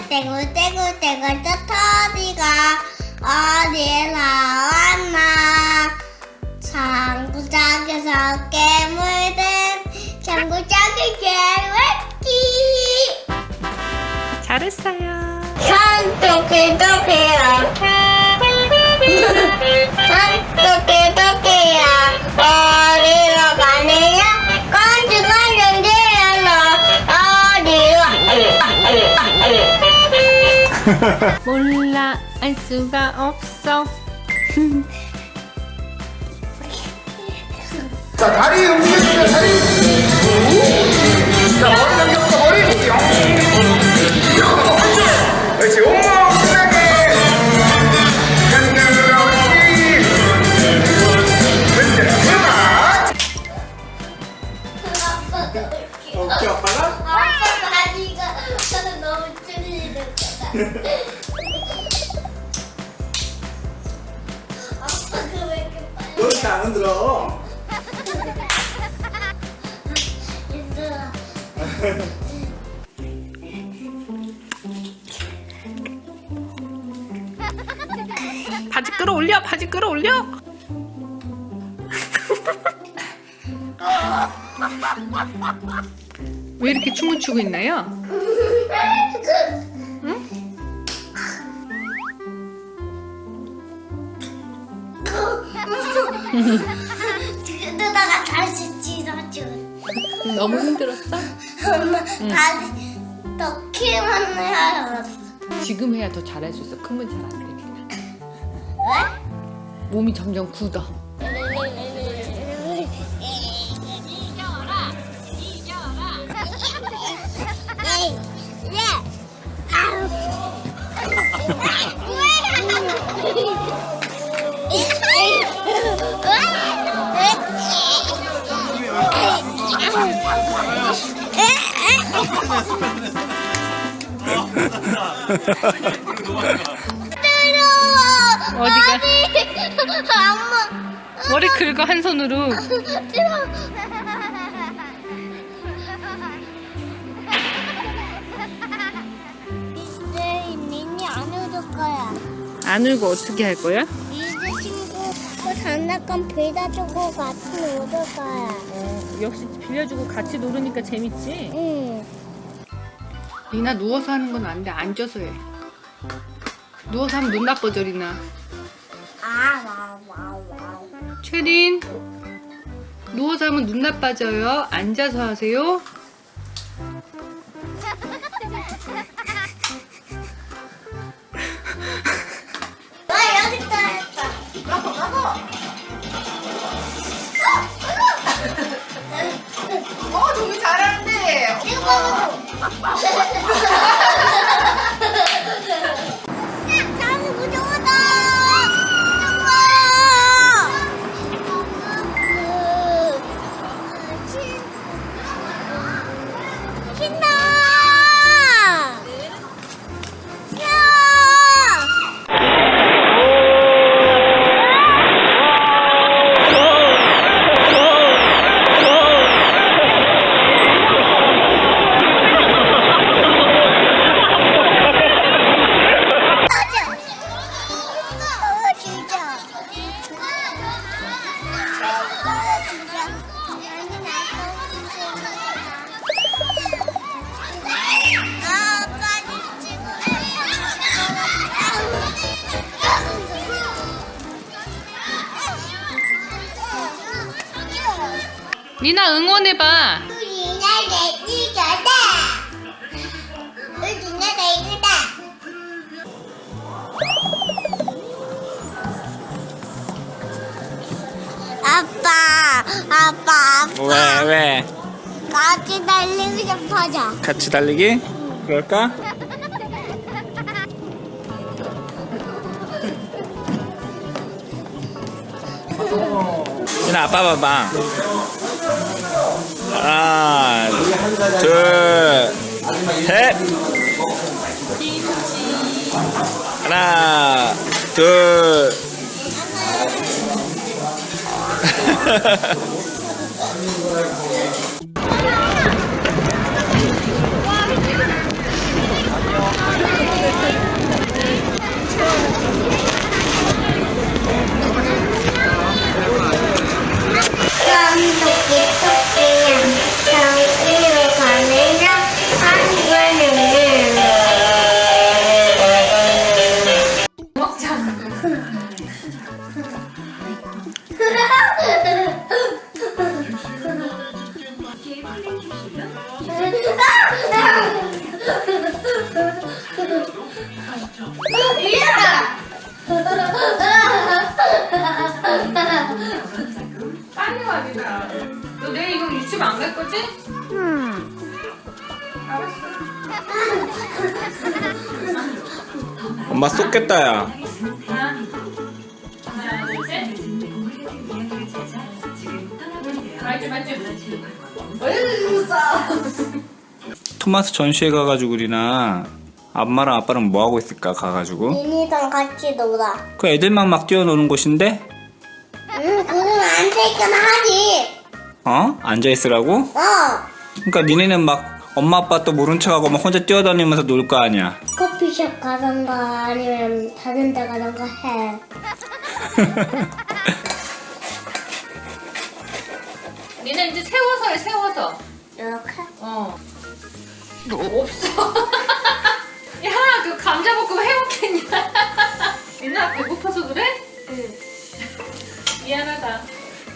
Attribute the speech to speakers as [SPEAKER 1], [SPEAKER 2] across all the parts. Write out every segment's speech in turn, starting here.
[SPEAKER 1] 떼고 떼고 떼고 저 터지가 어디서 왔나? 장구장에서 깨물든 장구장에 개새끼
[SPEAKER 2] 잘했어요.
[SPEAKER 1] 산토끼토끼야. 산토끼토끼야
[SPEAKER 2] 몰라 알 수가 없어.
[SPEAKER 3] 자, 다리 움직여주세요, 다리. 자, 머리 넘겨서 머리. 그렇지, 옹
[SPEAKER 1] 너는
[SPEAKER 3] 안 흔들어.
[SPEAKER 1] 얘들아.
[SPEAKER 2] 바지 끌어올려, 바지 끌어올려. 왜 이렇게 춤을 추고 있나요?
[SPEAKER 1] 누나가 다시 찢어줘.
[SPEAKER 2] 너무 힘들었어?
[SPEAKER 1] 엄마 다시 더 키만 해야.
[SPEAKER 2] 지금 해야 더 잘할 수 있어. 크면 잘 안 돼.
[SPEAKER 1] 왜?
[SPEAKER 2] 몸이 점점 굳어.
[SPEAKER 1] 뜨거워.
[SPEAKER 2] 어디가?
[SPEAKER 1] 어디? 엄마.
[SPEAKER 2] 머리 긁어 한 손으로.
[SPEAKER 1] 이제 니니 안 웃을 거야.
[SPEAKER 2] 안 울고 어떻게 할 거야?
[SPEAKER 1] 이제 친구 그 장난감 빌려주고 같이 놀을 거야.
[SPEAKER 2] 어, 역시 빌려주고 같이 놀으니까 재밌지?
[SPEAKER 1] 응.
[SPEAKER 2] 리나 누워서 하는 건 안 돼. 앉아서 해. 누워서 하면 눈 나빠져, 리나. 최린, 누워서 하면 눈 나빠져요. 앉아서 하세요. 리나 응원해봐.
[SPEAKER 1] 우리나 내기가다. 우리나 내기다. 아빠, 아빠, 아빠.
[SPEAKER 3] 왜, 왜?
[SPEAKER 1] 같이 달리고 싶어져.
[SPEAKER 3] 같이 달리기? 그럴까? 진아 아빠 봐봐 하나 둘 셋. 하나 둘
[SPEAKER 2] 와 리나. 너 내일 이거 유치원 안 갈 거지?
[SPEAKER 3] 엄마 쏟겠다 야
[SPEAKER 2] 하나, 둘, 셋. 맞지 맞지. 어휴 싸.
[SPEAKER 3] 토마스 전시회 가가지고 우리나 엄마랑 아빠랑 뭐 하고 있을까 가가지고
[SPEAKER 1] 미니랑 같이 놀아.
[SPEAKER 3] 그 애들만 막 뛰어노는 곳인데
[SPEAKER 1] 응, 안 되긴 하지.
[SPEAKER 3] 어? 앉아있으라고?
[SPEAKER 1] 어.
[SPEAKER 3] 그러니까 니네는 막 엄마 아빠 또 모른 척하고 막 혼자 뛰어다니면서 놀 거 아니야
[SPEAKER 1] 커피숍 가던가 아니면 다른 데 가던가 해.
[SPEAKER 2] 니네 이제 세워서 해 세워서.
[SPEAKER 1] 이렇게?
[SPEAKER 2] 어. 없어. 야, 그 감자볶음 해먹겠냐? 민나 배고파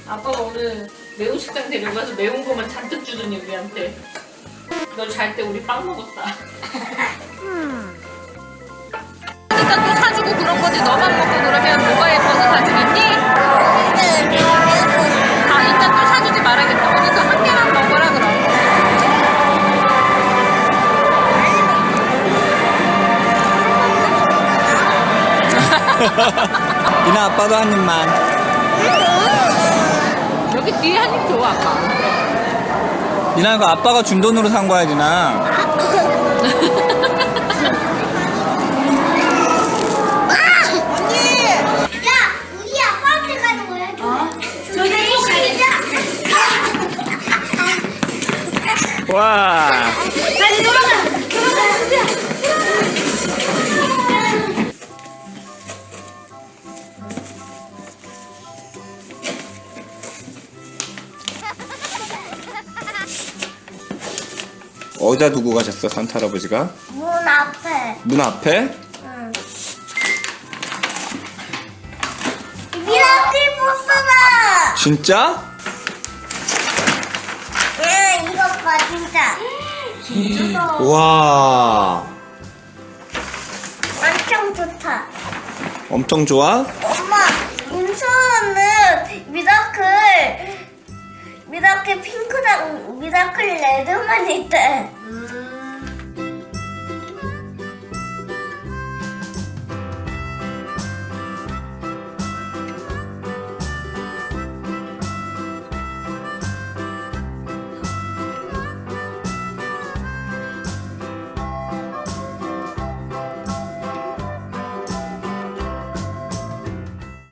[SPEAKER 2] 아빠가 오늘 매운 식당 데려가서 매운 거만 잔뜩 주더니 우리한테. 너 잘 때 우리 빵 먹었다. 그러니까 또 사주고 그런 거지. 너만 먹고 그러면 뭐가 예뻐서 사주겠니? 아, 이따 또 사주지 말아야겠다. 오늘 그한 개만 먹어라 그럼.
[SPEAKER 3] 니나 아빠도 한 입만
[SPEAKER 2] 여기 뒤에 한 입 줘, 아빠.
[SPEAKER 3] 니나 이거 아빠가 준 돈으로 산 거야 니나 어디다 두고 가셨어 산타 할아버지가?
[SPEAKER 1] 문 앞에.
[SPEAKER 3] 문 앞에?
[SPEAKER 1] 응. 미라클 보스다.
[SPEAKER 3] 진짜?
[SPEAKER 1] 응, 이거 봐 진짜.
[SPEAKER 3] 와
[SPEAKER 1] 엄청 좋다.
[SPEAKER 3] 엄청 좋아?
[SPEAKER 1] 엄마, 임수는 미라클 미라클 핑크랑 미라클 레드만 있대.